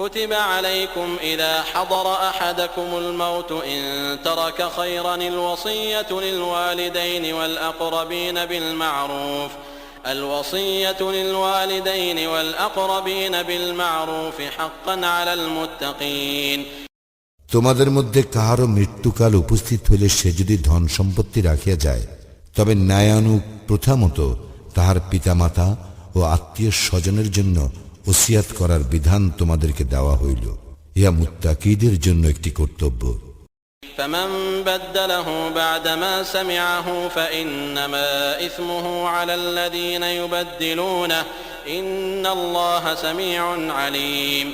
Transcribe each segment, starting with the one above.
كتب عليكم إذا حضر أحدكم الموت إن ترك خيرا الوصية للوالدين والأقربين بالمعروف الوصية للوالدين والأقربين بالمعروف حقا على المتقين তোমাদের মধ্যে কাহারও মৃত্যুকাল উপস্থিত হইলে সে যদি ধন সম্পত্তি রাখিয়া যায় তবে ন্যায়ানুগ প্রথা মতো তাহার পিতামাতা ও আত্মীয় স্বজনের জন্য ওসিয়াত করার বিধান তোমাদেরকে দেওয়া হইল ইহা মুত্তাকিদের জন্য একটি কর্তব্য فمن بدله بعدما سمعه فإنما إثمه على الذين يبدلونه إن الله سميع عليم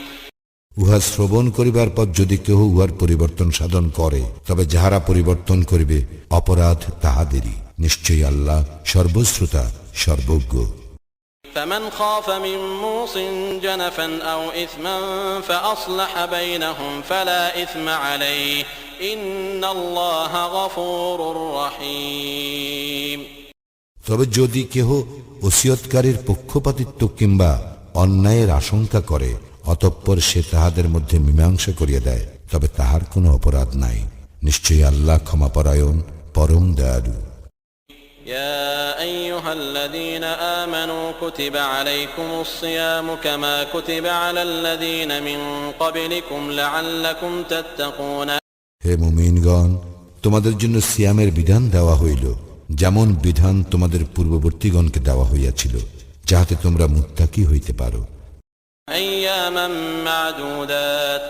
উহা শ্রবণ করিবার পর যদি কেহ উহার পরিবর্তন সাধন করে তবে যাহারা পরিবর্তন করিবে অপরাধ তাহাদেরই নিশ্চয়ই আল্লাহ সর্বশ্রোতা সর্বজ্ঞ فمن خاف من موص جنفا أو إثما فأصلح بينهم فلا إثم عليه إن الله غفور رحيم তবে যদি কেহ ওসিয়তকারীর পক্ষপাতিত্ব কিংবা অন্যায়ের আশঙ্কা করে অতঃপর সে তাহাদের মধ্যে মীমাংসা করিয়া দেয় তবে তাহার কোনো অপরাধ নাই নিশ্চয়ই আল্লাহ ক্ষমাপরায়ণ পরম দয়ালু يا أيها الذين آمنوا كتب عليكم الصيام كما كتب على الذين من قبلكم لعلكم تتقون হে মুমিনগণ তোমাদের জন্য সিয়ামের বিধান দেওয়া হইল যেমন বিধান তোমাদের পূর্ববর্তীগণকে দেওয়া হইয়াছিল যাহাতে তোমরা মুত্তাকি হইতে পারো أياما معدودات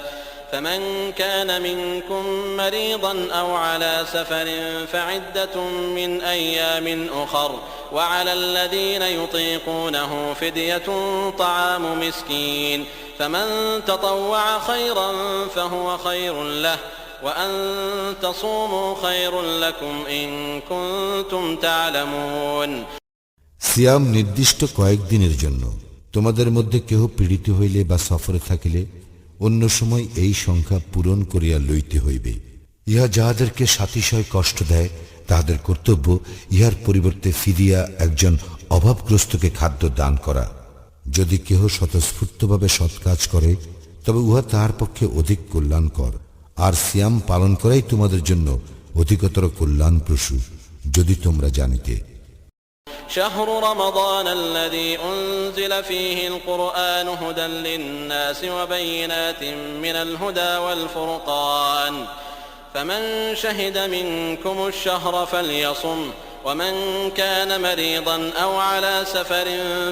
فمن كان منكم مريضا أو على سفر فعدة من أيام أخر وعلى الذين يطيقونه فدية طعام مسكين فمن تطوع خيرا فهو خير له وأن تصوموا خير لكم إن كنتم تعلمون সিয়াম নির্দিষ্ট কয়েকদিনের জন্য তোমাদের মধ্যে কেহ পীড়িত হইলে বা সফরে থাকিলে অন্য সময় এই সংখ্যা পূরণ করিয়া লইতে হইবে। ইহা যাহাদেরকে সাতিশয় কষ্ট দেয়, তাহাদের কর্তব্য ইহার পরিবর্তে ফিরিয়া একজন অভাবগ্রস্তকে খাদ্য দান করা। যদি কেহ স্বতঃস্ফূর্তভাবে সৎ কাজ করে, তবে উহা তাহার পক্ষে অধিক কল্যাণকর। আর সিয়াম পালন করাই তোমাদের জন্য অধিকতর কল্যাণপ্রসূ, যদি তোমরা জানিতে। شهر رمضان الذي أنزل فيه القرآن هدى للناس وبينات من الهدى والفرقان. فمن شهد منكم الشهر فليصم ومن كان مريضا أو على سفر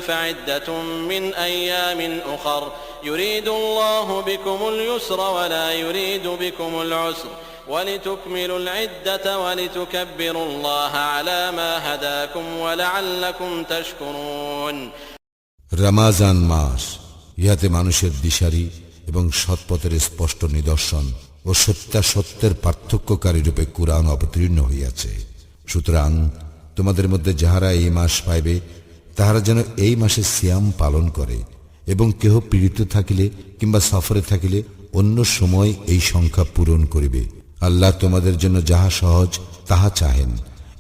فعدة من أيام أخر. يريد الله بكم اليسر ولا يريد بكم العسر. ولتكملوا العدة ولتكبروا الله على ما هداكم ولعلكم تشكرون রামাজান মাস ইহাতে মানুষের দিশারি এবং সৎপথের স্পষ্ট নিদর্শন ও সত্যাসত্যের পার্থক্যকারী রূপে কোরআন অবতীর্ণ হইয়াছে সুতরাং তোমাদের মধ্যে যাহারা এই মাস পাইবে তাহারা যেন এই মাসে সিয়াম পালন করে এবং কেহ পীড়িত থাকিলে কিংবা সফরে থাকিলে অন্য সময় এই সংখ্যা পূরণ করিবে আল্লাহ তোমাদের জন্য যাহা সহজ তাহা চাহেন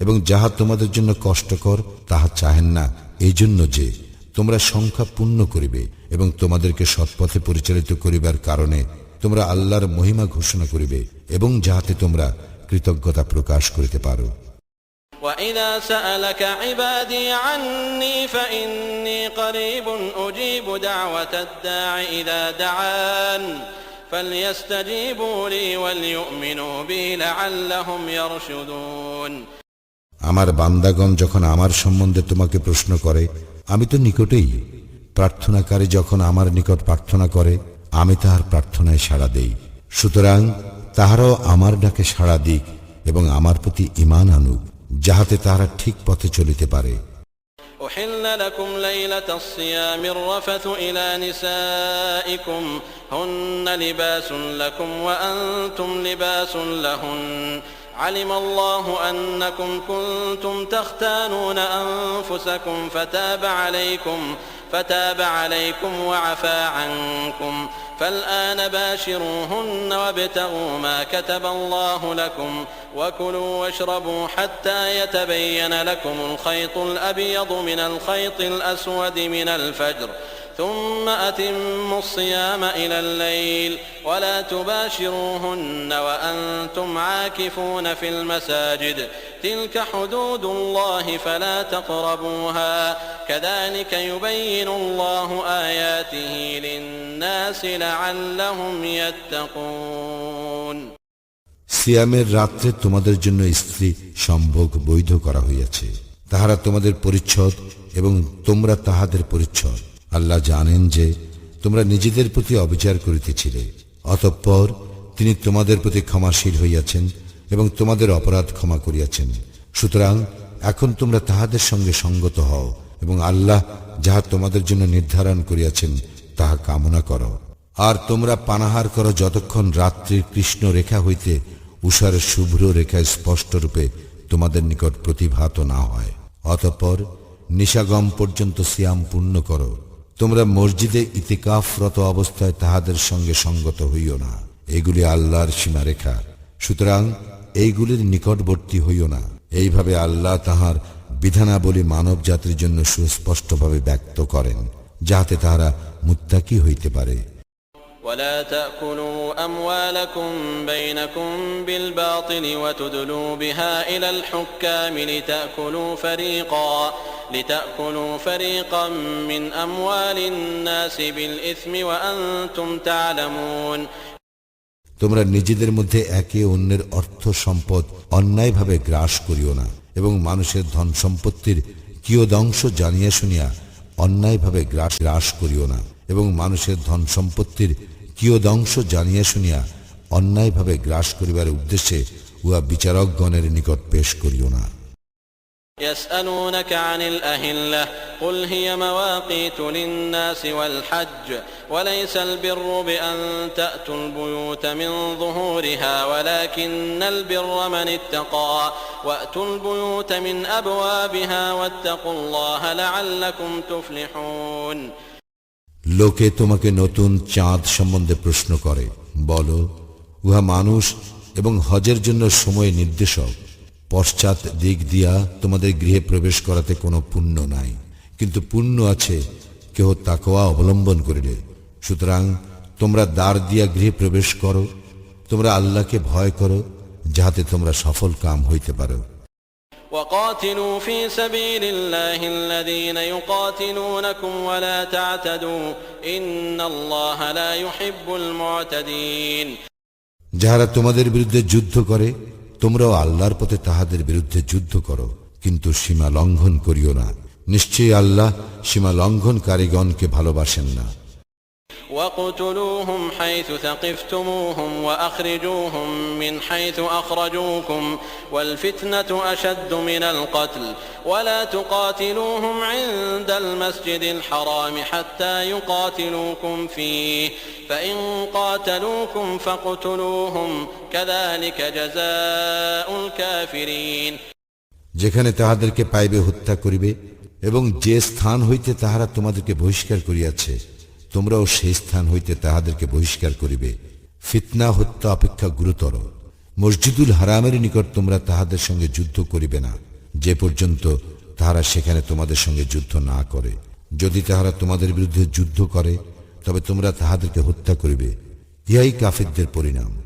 এবং যাহা তোমাদের জন্য কষ্টকর তাহা চাহেন না এই জন্য যে তোমরা সংখ্যা পূর্ণ করিবে এবং তোমাদেরকে সৎপথে পরিচালিত করিবার কারণে তোমরা আল্লাহর মহিমা ঘোষণা করিবে এবং যাহাতে তোমরা কৃতজ্ঞতা প্রকাশ করিতে পারো وإذا سألك عبادي عني فإني قريب أجيب دعوة الداع إذا دعان আমার বান্দাগণ যখন আমার সম্বন্ধে তোমাকে প্রশ্ন করে, আমি তো নিকটেই। প্রার্থনাকারী যখন আমার নিকট প্রার্থনা করে, আমি তাহার প্রার্থনায় সাড়া দেই। সুতরাং তাহারাও আমার ডাকে সাড়া দিক এবং আমার প্রতি ইমান আনুক, যাহাতে তাহারা ঠিক পথে চলিতে পারে। أحل لكم ليلة الصيام الرفث إلى نسائكم. هن لباس لكم وأنتم لباس لهن. علم الله أنكم كنتم تختانون أنفسكم فتاب عليكم فتاب عليكم وعفى عنكم. فالآن باشروهن وابتغوا ما كتب الله لكم وكلوا واشربوا حتى يتبين لكم الخيط الأبيض من الخيط الأسود من الفجر ثم أتموا الصيام إلى الليل. ولا تباشروهن وأنتم عاكفون في المساجد. تلك حدود الله فلا تقربوها. كذلك يبين الله آياته للناس يتقون সিয়ামের রাত্রে তোমাদের জন্য স্ত্রী সম্ভোগ বৈধ করা হইয়াছে। তাহারা তোমাদের পরিচ্ছদ এবং তোমরা তাহাদের পরিচ্ছদ। আল্লাহ জানেন যে তোমরা নিজেদের প্রতি অবিচার করিতেছিলে, অতঃপর তিনি তোমাদের প্রতি ক্ষমাশীল হইয়াছেন এবং তোমাদের অপরাধ ক্ষমা করিয়াছেন। সুতরাং এখন তোমরা তাহাদের সঙ্গে সঙ্গত হও এবং আল্লাহ যাহা তোমাদের জন্য নির্ধারণ করিয়াছেন, তাহা কামনা করো। আর তোমরা পানাহার করো যতক্ষণ রাত্রির কৃষ্ণ রেখা হইতে উষার শুভ্র রেখায় স্পষ্টরূপে তোমাদের নিকট প্রতিভাত না হয়। অতঃপর নিশাগম পর্যন্ত সিয়াম পূর্ণ করো। তোমরা মসজিদে ইতিকাফরত অবস্থায় তাহাদের সঙ্গে সঙ্গত হইও না। এগুলি আল্লাহর সীমারেখা। সুতরাং এইগুলির নিকটবর্তী হইও না। এইভাবে আল্লাহ তাহার বিধানাবলী মানব জাতির জন্য সুস্পষ্টভাবে ব্যক্ত করেন, যাহাতে তাহারা মুত্তাকি হইতে পারে। ولا تأكلوا أموالكم بينكم بالباطل وتدلوا بها إلى الحكام لتأكلوا فريقا لتأكلوا فريقا من أموال الناس بالإثم وأنتم تعلمون তোমরা নিজেদের মধ্যে একে অন্যের অর্থ সম্পদ অন্যায়ভাবে গ্রাস করিও না এবং মানুষের ধন সম্পত্তির কিয়দংশ জানিয়া শুনিয়া অন্যায়ভাবে গ্রাস গ্রাস করিও না এবং মানুষের ধন সম্পত্তির কিয়দংশ জানিয়া শুনিয়া অন্যায়ভাবে গ্রাস করিবার উদ্দেশ্যে উহা বিচারকগণের নিকট পেশ করিও না يسألونك عن الأهلة قل هي مواقيت للناس والحج وليس البر بأن تأتوا البيوت من ظهورها ولكن البر من اتقى وأتوا البيوت من أبوابها واتقوا الله لعلكم تفلحون লোকে তোমাকে নতুন চাঁদ সম্বন্ধে প্রশ্ন করে। বলো, উহা মানুষ এবং হজের জন্য সময় নির্দেশক। পশ্চাৎ দিক দিয়া তোমাদের গৃহে প্রবেশ করাতে কোনো পুণ্য নাই। কিন্তু পুণ্য আছে, কেহ তাকোয়া অবলম্বন করিলে। সুতরাং তোমরা দ্বার দিয়া গৃহে প্রবেশ করো, তোমরা আল্লাহকে ভয় করো, যাহাতে তোমরা সফল কাম হইতে পারো। যাহারা তোমাদের বিরুদ্ধে যুদ্ধ করে, তোমরাও আল্লাহর পথে তাহাদের বিরুদ্ধে যুদ্ধ করো, কিন্তু সীমা লঙ্ঘন করিও না। নিশ্চয়ই আল্লাহ সীমা লঙ্ঘনকারীগণকে ভালোবাসেন না। واقتلوهم حيث ثقفتموهم وأخرجوهم من حيث أخرجوكم والفتنة أشد من القتل ولا تقاتلوهم عند المسجد الحرام حتى يقاتلوكم فيه فإن قاتلوكم فاقتلوهم كذلك جزاء الكافرين যেখানে তাহাদেরকে পাইবে হত্যা করিবে এবং যে স্থান হইতে তাহারা তোমাদেরকে বহিষ্কার করিয়াছে তোমরাও সেই স্থান হইতে তাহাদেরকে বহিষ্কার করিবে। ফিতনা হত্যা অপেক্ষা গুরুতর। মসজিদুল হারামের নিকট তোমরা তাহাদের সঙ্গে যুদ্ধ করিবে না। যে পর্যন্ত তাহারা সেখানে তোমাদের সঙ্গে যুদ্ধ না করে। যদি তাহারা তোমাদের বিরুদ্ধে যুদ্ধ করে তবে তোমরা তাহাদেরকে হত্যা করিবে। ইহাই কাফিরদের পরিণাম।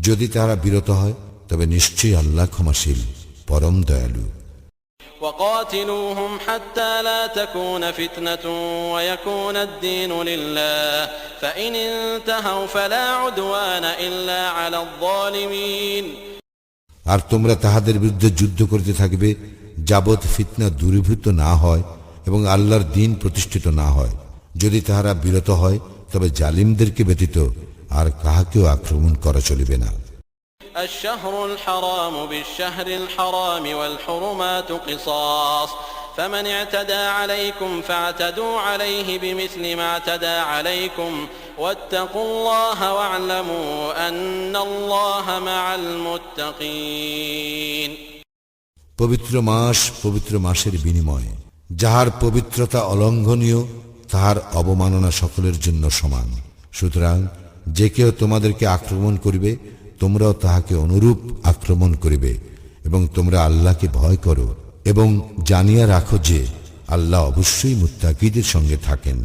যদি তারা বিরত হয় তবে নিশ্চয়ই আল্লাহ ক্ষমাশীল পরম দয়ালু। وقاتلوهم حتى لا تكون فتنة ويكون الدين لله فإن انتهوا فلا عدوان إلا على الظالمين আর তোমরা তাহাদের বিরুদ্ধে যুদ্ধ করিতে থাকবে যাবৎ ফিতনা দূরীভূত না হয় এবং আল্লাহর দিন প্রতিষ্ঠিত না হয় যদি তাহারা বিরত হয় তবে জালিমদেরকে ব্যতীত আর কাহাকেও আক্রমণ করা চলিবে না الشهر الحرام بالشهر الحرام والحرمات قصاص فمن اعتدى عليكم فاعتدوا عليه بمثل ما اعتدى عليكم واتقوا الله واعلموا أن الله مع المتقين পবিত্র মাস পবিত্র মাসের বিনিময়ে যাহার পবিত্রতা অলঙ্ঘনীয় তাহার অবমাননা সকলের জন্য সমান সুতরাং যে কেউ তোমাদেরকে আক্রমণ করিবে তোমরাও তাহাকে অনুরূপ আক্রমণ করিবে এবং তোমরা আল্লাহকে ভয় করো এবং জানিয়া রাখো যে আল্লাহ অবশ্যই মুত্তাকিদের সঙ্গে থাকেন।